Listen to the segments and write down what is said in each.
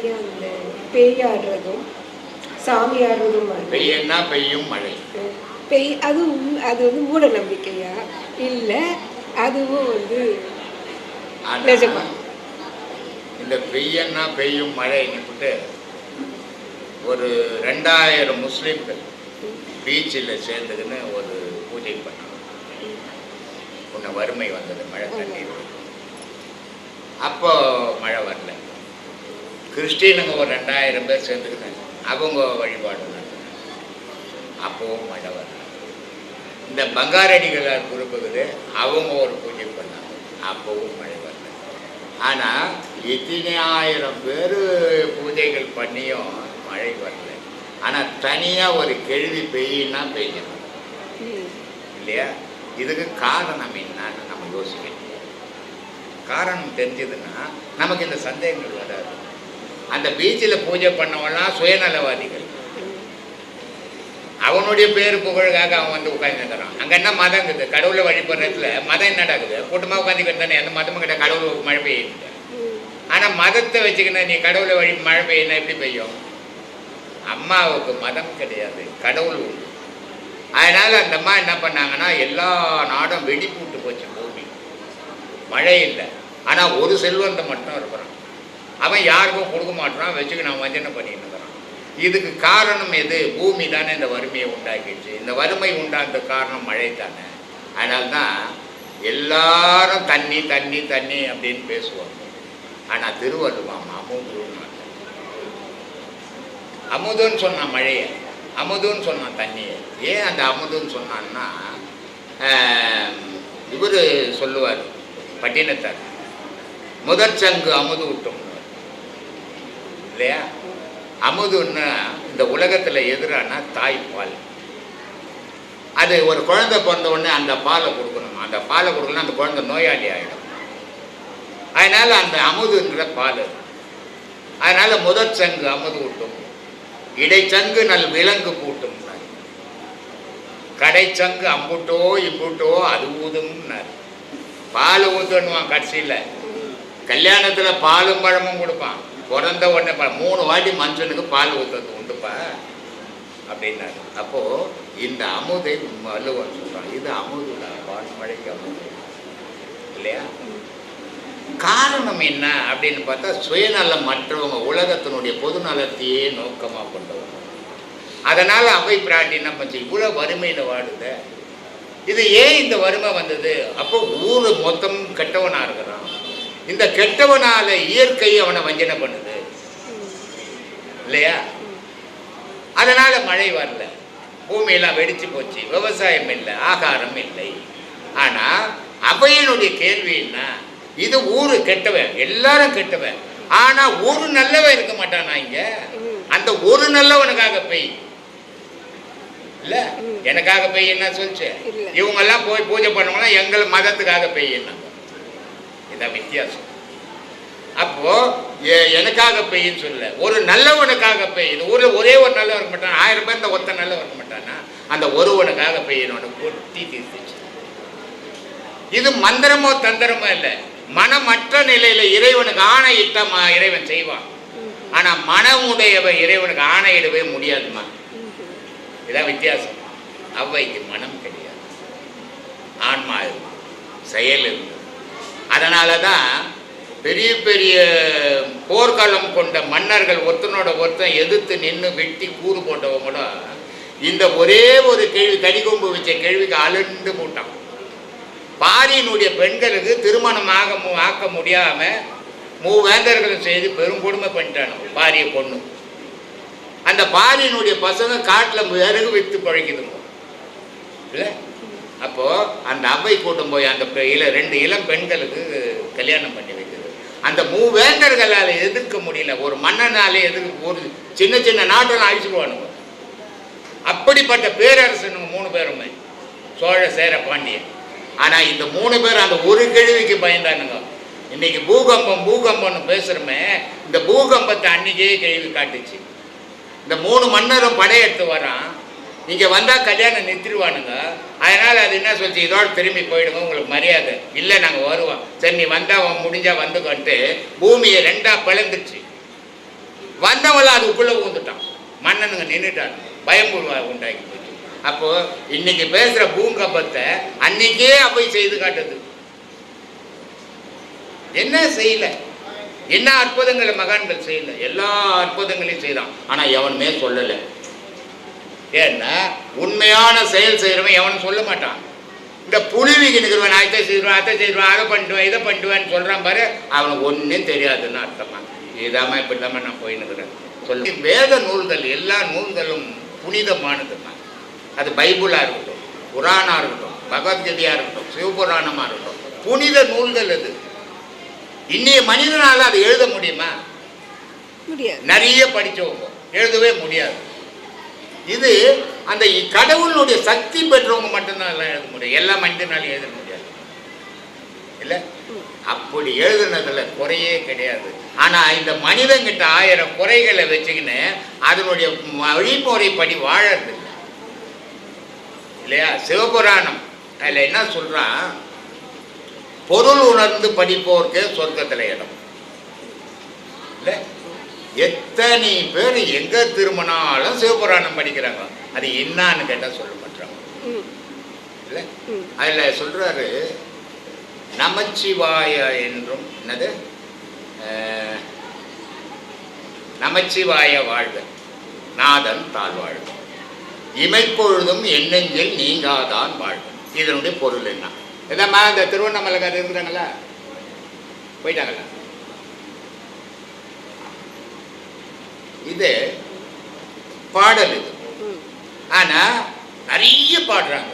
ஐயா அந்த பேய் ஆடுறதும் சாமி ஆடுறதும். பெய்யன்னா பெய்யும் மழை. பேய் அது உண்- அது வந்து மூட நம்பிக்கையா இல்லை அதுவும் வந்து நிஜமா. இந்த பெய்யன்னா பெய்யும் மழைன்னு விட்டு ஒரு ரெண்டாயிரம் முஸ்லீம்கள் பீச்சில் சேர்ந்துக்கின்னு ஒரு பூஜை பண்ணாங்க உன்னை வறுமை வந்தது மழை தண்ணீர். அப்போ மழை வரல. கிறிஸ்டினுங்க ஒரு ரெண்டாயிரம் பேர் சேர்ந்துக்கிட்டாங்க அவங்க வழிபாடு அப்போவும் மழை வரல இந்த பங்காரடிகளார் குறுப்புக்குது அவங்க ஒரு பூஜை பண்ணாங்க. அப்போவும் மழை வரல ஆனால் இத்தனை ஆயிரம் பேர் பூஜைகள் பண்ணியும் மழை வரல. ஆனால் தனியாக ஒரு கேள்வி பெய்யினா பெய்யணும் இல்லையா? இதுக்கு காரணம் என்னன்னு நம்ம யோசிக்கணும். காரணம் தெரிஞ்சதுன்னா நமக்கு இந்த சந்தேகங்கள் வராது. அந்த பீச்சில் பூஜை பண்ணவெல்லாம் சுயநலவாதிகள். அவனுடைய பேர் புகழுக்காக அவன் வந்து உட்காந்துக்கிறான் அங்கே என்ன மதம் இருக்குது? கடவுளை வழிபடுறதுல மதம் என்ன நடக்குது கூட்டமாக உட்காந்துக்கிட்டு தானே அந்த மதமும் கிட்ட கடவுள் மழை பெய்யுது. ஆனால் மதத்தை வச்சுக்கினா நீ கடவுளை வழி மழை பெய்யினா எப்படி பெய்யும்? அம்மாவுக்கு மதம் கிடையாது கடவுள் உண்டு. அதனால் அந்த அம்மா என்ன பண்ணாங்கன்னா எல்லா நாடும் வெடி போட்டு போச்சு பூமி. மழை இல்லை. ஆனால் ஒரு செல்வந்தை மட்டும் இருக்கிறான். அவன் யாருக்கும் கொடுக்க மாட்டான் வச்சுக்க நான் வஞ்சனை பண்ணிட்டு இருக்கிறான். இதுக்கு காரணம் எது? பூமி தானே இந்த வறுமையை உண்டாக்கிடுச்சு. இந்த வறுமை உண்டாந்த காரணம் மழை தானே. அதனால தான் எல்லாரும் தண்ணி தண்ணி தண்ணி அப்படின்னு பேசுவாங்க. ஆனால் திருவள்ளுவாம் அமுதுன்னு அமுதுன்னு சொன்னான் மழையை அமுதுன்னு சொன்னான் தண்ணியை. ஏன் அந்த அமுதுன்னு சொன்னான்னா இவர் சொல்லுவார் பட்டினத்தார் முதற் சங்கு அமுது விட்டோம் இல்லையா? அமுதுன்னா இந்த உலகத்தில் எதிரானா தாய்ப்பால் அது ஒரு குழந்தை பிறந்த உடனே அந்த பாலை கொடுக்கணும்? அந்த பாலை கொடுக்கணும் அந்த குழந்தை நோயாளி ஆகிடும் அதனால் அந்த அமுதுன்ற பால். அதனால் முதற் சங்கு அமுது ஊட்டும். இடைச்சங்கு நல் விலங்கு பூட்டும் கடைச்சங்கு அம்புட்டோ இம்புட்டோ அது ஊதும்னார். பால் ஊற்றுன்னுவான் கடைசியில். கல்யாணத்தில் பாலும் பழமும் கொடுப்பான். பிறந்த உடனே மூணு வாட்டி மனுஷனுக்கு பால் ஊற்றுறது உண்டுப்பா அப்படின்னாரு. அப்போது இந்த அமுதை வள்ளுவன் சொல்கிறான் இது அமுதுடா வான்மழைக்கு அமுது. இல்லையா? காரணம் என்ன அப்படின்னு பார்த்தா சுயநலம் மற்றவங்க உலகத்தினுடைய பொது நலத்தையே நோக்கமாக கொண்டவங்க அதனால் அவை பிராட்டி என்ன பண்ணுச்சு இவ்வளோ வறுமையில் வாடுத இது ஏன் இந்த வறுமை வந்தது? அப்போ ஊர் மொத்தம் கெட்டவனாக இருக்கிறான். இந்த கெட்டவனால இயற்கை அவனை வஞ்சனை பண்ணுது. இல்லையா? அதனால மழை வரல. பூமியெல்லாம் வெடிச்சு போச்சு. விவசாயம் இல்லை ஆகாரம் இல்லை. ஆனா அவையினுடைய கேள்வி என்ன? இது ஊரு கெட்டவன் எல்லாரும் கெட்டவன். ஆனா ஒரு நல்லவன் இருக்க மாட்டானா இங்க. அந்த ஒரு நல்லவனுக்காக பெய். இல்ல. எனக்காக பெய் என்ன சொல்லிச்சு. இவங்க எல்லாம் போய் பூஜை பண்ணுவாங்கன்னா எங்கள் மதத்துக்காக பெய்யணும் இதான் வித்தியாசம். அப்போ எனக்காக பெய்யுன்னு சொல்லல. ஒரு நல்லவனுக்காக பெய்யுது ஊரில் ஒரே ஒரு நல்லவன் இருக்க மாட்டான்? ஆயிரம் பேர் இந்த ஒத்த நல்லவன் இருக்க மாட்டானா? அந்த ஒருவனுக்காக பெய்யணும்னு கொட்டி தீர்த்துச்சு. இது மந்திரமோ தந்திரமோ இல்லை. மனமற்ற நிலையில இறைவனுக்கு ஆணையிட்டமா இறைவன் செய்வான். ஆனா மனமுடையவன் இறைவனுக்கு ஆணையிடவே முடியாதுமா? இதான் வித்தியாசம். அவ்வைக்கு மனம் கிடையாது. ஆன்மா இருக்கும் செயல் இருக்கும் அதனால தான் பெரிய பெரிய போர்க்களம் கொண்ட மன்னர்கள் ஒருத்தனோட ஒருத்தன் எதிர்த்து நின்று வெட்டி கூறு போட்டவங்க கூட இந்த ஒரே ஒரு கேள்வி கடிகொம்பு வச்ச கேள்விக்கு அலண்டு போட்டான் பாரியினுடைய பெண்களுக்கு திருமணம் ஆக ஆக்க முடியாம மூவேந்தர்களும் செய்து பெரும் கொடுமை பண்ணிட்டானு பாரிய பொண்ணு. அந்த பாரியினுடைய பசங்க காட்டில் விறகு வித்து பழகிதுங்க. இல்லை? அப்போ அந்த அவை கூட்டம் போய் அந்த பெ- இள ரெண்டு இளம் பெண்களுக்கு கல்யாணம் பண்ணி வைக்கிறது அந்த மூவேந்தர்களால் எதிர்க்க முடியல. ஒரு மன்னனாலே எதிர்க்க ஒரு சின்ன சின்ன நாட்டெல்லாம் அழிச்சுடுவானுங்க அப்படிப்பட்ட பேரரசனுங்க மூணு பேருமே. சோழ சேர பாண்டியன். ஆனா இந்த மூணு பேர் அந்த ஒரு கேள்விக்கு பயந்தானுங்க. இன்னைக்கு பூகம்பம் பூகம்பம்னு பேசுகிறோமே இந்த பூகம்பத்தை அன்னைக்கே கேள்வி காட்டுச்சு. இந்த மூணு மன்னரும் படையெடுத்து வரான் இங்கே வந்தால் கல்யாணம் நிறுத்திடுவானுங்க. அதனால் அது என்ன சொல்லிச்சு? இதோட திரும்பி போயிடுங்க உங்களுக்கு மரியாதை. இல்லை நாங்கள் வருவோம். சரி நீ வந்தால் முடிஞ்சால் வந்துக்கன்ட்டு பூமியை ரெண்டாக பிளந்துச்சு வந்தவள அதுக்குள்ளே ஊந்துட்டான் மன்னனுங்க நின்றுட்டான் பயம் உண்டாக்கி போச்சு. அப்போது இன்னைக்கு பேசுகிற பூங்கப்பத்தை அன்னைக்கே போய் செய்து காட்டுது. என்ன செய்யலை? என்ன அற்புதங்களை மகான்கள் செய்யல? எல்லா அற்புதங்களையும் செய்தான். ஆனால் எவனுமே சொல்லலை. ஏன்னா உண்மையான செயல் செய்கிறவன் எவனும் சொல்ல மாட்டான். இந்த புழுவிக்கு நிற்கிறவன் நான் இதை செய்வான் அதை செய்வான் அதை பண்ணிடுவேன் இதை பண்ணிடுவேன்னு சொல்கிறான் பாரு அவனுக்கு ஒன்றும் தெரியாதுன்னு அர்த்தமா? இதாம இப்படி தான் நான் போயின்னுக்கிறேன் சொல்லி. வேத நூல்கள் எல்லா நூல்களும் புனிதமானதுமா அது பைபிளாக இருக்கட்டும் குரானாக இருக்கட்டும் பகவத்கீதையாக இருக்கட்டும் சிவபுராணமாக இருக்கட்டும் புனித நூல்கள் அது. இன்னைய மனிதனால் அதை எழுத முடியுமா? முடியாது. நிறைய படித்தவங்க எழுதவே முடியாது. இது அந்த கடவுளுடைய சக்தி பெற்றவங்க மட்டும்தான் எல்லாம் எழுத முடியும். எல்லா மனிதனாலும் எழுத முடியாது. இல்லை? அப்படி எழுதுனதுல குறையே கிடையாது. ஆனா இந்த மனிதங்கிட்ட ஆயிரம் குறைகளை வச்சுக்கின்னு அதனுடைய வழிமுறைப்படி வாழறது இல்லை. இல்லையா? சிவபுராணம். அதில் என்ன சொல்றான்? பொருள் உணர்ந்து படிப்போருக்கு சொர்க்கத்தில் இடம். இல்லை? எத்தனை பேர் எங்க திரும்பினாலும் சிவபுராணம் படிக்கிறாங்க? அது என்னான்னு கேட்டால் சொல்ல மாட்டாங்க. இல்லை? அதில் சொல்றாரு நமச்சிவாய என்றும் என்னது? நமச்சிவாய வாழ்க நாதன் தாழ்வாழ்க இமைப்பொழுதும் எண்ணெஞ்சில் நீங்காதான் வாழ்க. இதனுடைய பொருள் என்ன? இதம்மா இந்த திருவண்ணாமலைக்காரர் இருக்கிறாங்களா போயிட்டாங்களா இது பாடல் இது. ம். ஆனா நிறைய பாடுறாங்க.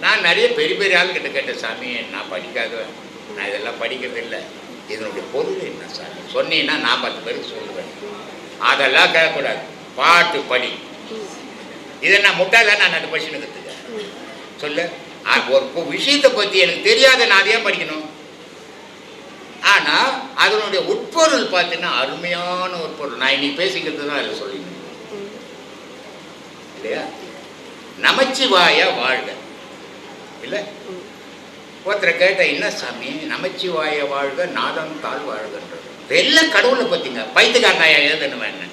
நான் நிறைய பெரிய பெரிய ஆள்கிட்ட கேட்டேன் சாமி நான் படிக்காதவன் நான் இதெல்லாம் படிக்கிறது இல்லை. இதனுடைய பொருள் என்ன சாமி? சொன்னீங்கன்னா நான் பத்து பேருக்கு சொல்லுவேன். அதெல்லாம் கேட்கக்கூடாது. பாட்டு படி. இதை நான் முட்டாள நான் அந்த படிச்சுன்னு கற்றுக்க ம். சொல்லு. ஒரு விஷயத்தை பற்றி எனக்கு தெரியாத நான் அதையே படிக்கணும்? ஆனால் அதனுடைய உட்பொருள் பார்த்தீங்கன்னா அருமையான உட்பொருள். நான் இன்னைக்கு பேசிக்கிறது தான் அதில் சொல்லிக்கணும் இல்லையா? நமச்சிவாய வாழ்க. இல்லை? ஒருத்தரை கேட்ட என்ன சாமி? நமச்சிவாய வாழ்க நாதம் தாழ் வாழ்கன்றது. எல்லாம் கடவுளை பற்றிங்க பைத்துக்காட்டாயா எழுதணும் என்ன?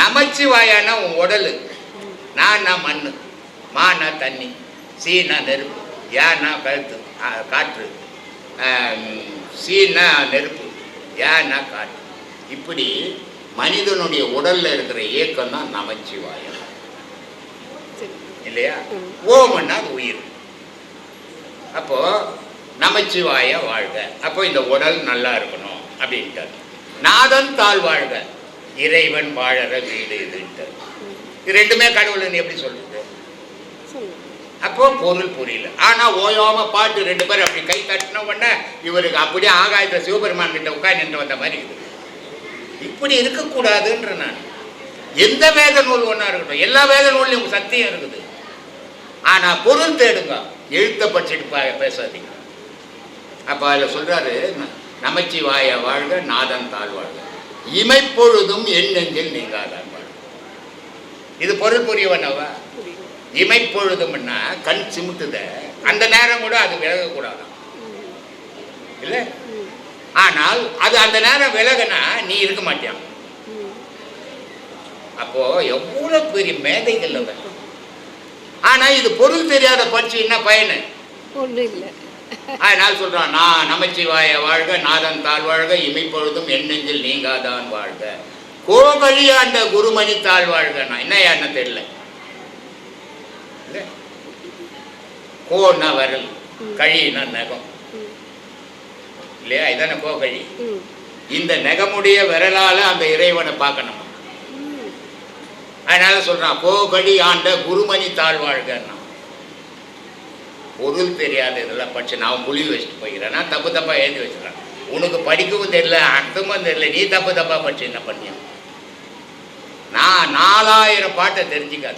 நமச்சிவாயானா உன் உடல். நான் மண் மானா தண்ணி. சீனா நெருப்பு. யானா கழுத்து. காற்று. சீனா நெருப்பு. யானா காற்று இப்படி மனிதனுடைய உடல்ல இருக்கிற இயக்கம் தான் நமச்சிவாயம். இல்லையா. ஓமன்னா உயிர். அப்போ நமச்சிவாய வாழ்க. அப்போ இந்த உடல் நல்லா இருக்கணும் அப்படின்ட்டார். நாதன் தாழ் வாழ்க. இறைவன் வாழற வீடு இதுன்ட்டார். ம் இது ரெண்டுமே கடவுள்னு எப்படி சொல்றது? சொல்லுங்க. அப்போ பொருள் புரியல. ஆனா ஓயாம பாட்டு ரெண்டு பேரும் அப்படி கை தட்டின உடனே இவருக்கு அப்படியே ஆகாயத்தில் சிவபெருமான் கிட்ட உட்காந்து நின்று வந்த மாதிரி இருக்குது. இப்படி இருக்கக்கூடாதுன்ற நான். எந்த வேத நூல் ஒன்றா இருக்கட்டும் எல்லா வேத நூல்லையும் சத்தியம் இருக்குது. ஆனா பொருள் தேடுங்க. எழுத்த படிச்சுட்டு பேசாதீங்க. அப்ப அதில் சொல்றாரு நமச்சி நமச்சிவாய வாழ்க நாதன் தாழ் வாழ்க. இமைப்பொழுதும் என் நெஞ்சில் நீங்காதான் வாழ்க. இது பொருள் புரியவனவா புரியுது இமைப்பொழுதும்னா கண் சிமிட்டுத. அந்த நேரம் கூட அது விலகக்கூடாதான். ம் இல்லை? ஆனால் அது அந்த நேரம் விலகுனா நீ இருக்க மாட்டியான் ம் அப்போ எவ்வளோ பெரிய மேதைகள் அவன். ஆனா இது பொருள் தெரியாத படிச்சு என்ன பயனு? ஒன்றும் இல்லை அதனால சொல்றான் நான் நமச்சிவாய வாழ்க நாதன் தாழ் வாழ்க இமைப்பொழுதும் என் நெஞ்சில் நீங்காதான் வாழ்க. கோகழி ஆண்ட குருமணி தாழ் வாழ்க. நான் என்ன என்ன தெரியல? கோன்னா வரல் கழினா நகம். இல்லையா? இதானே கோகழி? ம். இந்த நெகமுடைய விரலால அந்த இறைவனை பார்க்கணும். அதனால சொல்றான் கோகடி ஆண்ட குருமணி தாழ்வாழ்கன்னா பொருள் தெரியாத இதெல்லாம் படிச்சு நான் புளி வச்சுட்டு போய்க்கிறேன். நான் தப்பு தப்பா எழுதி வச்சுக்கிறேன். உனக்கு படிக்கவும் தெரியல அர்த்தமும் தெரியல நீ தப்பு தப்பா படிச்சு என்ன பண்ணியா? நான் நாலாயிரம் பாட்டை தெரிஞ்சுக்காத.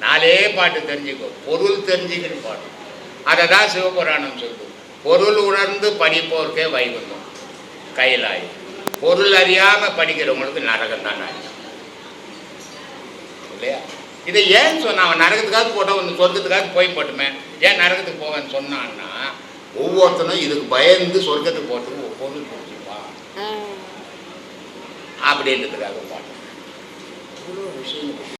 நாலே பாட்டு தெரிஞ்சுக்கோ. பொருள் தெரிஞ்சுக்கின்னு பாடும் அதை தான் சிவபுராணம் சொல்லுது. பொருள் உணர்ந்து படிப்போர்க்கே வைகுந்தம். கைலாயம் பொருள் அறியாம படிக்கிறவங்களுக்கு நரகம் தான் நாயம். இல்லையா? இதை ஏன் சொன்னான் அவன் நரகத்துக்காக போட்டால் வந்து சொர்க்கத்துக்காக போய் போட்டுமே. ஏன் நரகத்துக்கு போவேன்னு சொன்னான்னா ஒவ்வொருத்தனும் இதுக்கு பயந்து சொர்க்கத்துக்கு பொருள் புரிஞ்சுப்பான் ஆ. அப்படின்றதுக்காக விஷயம்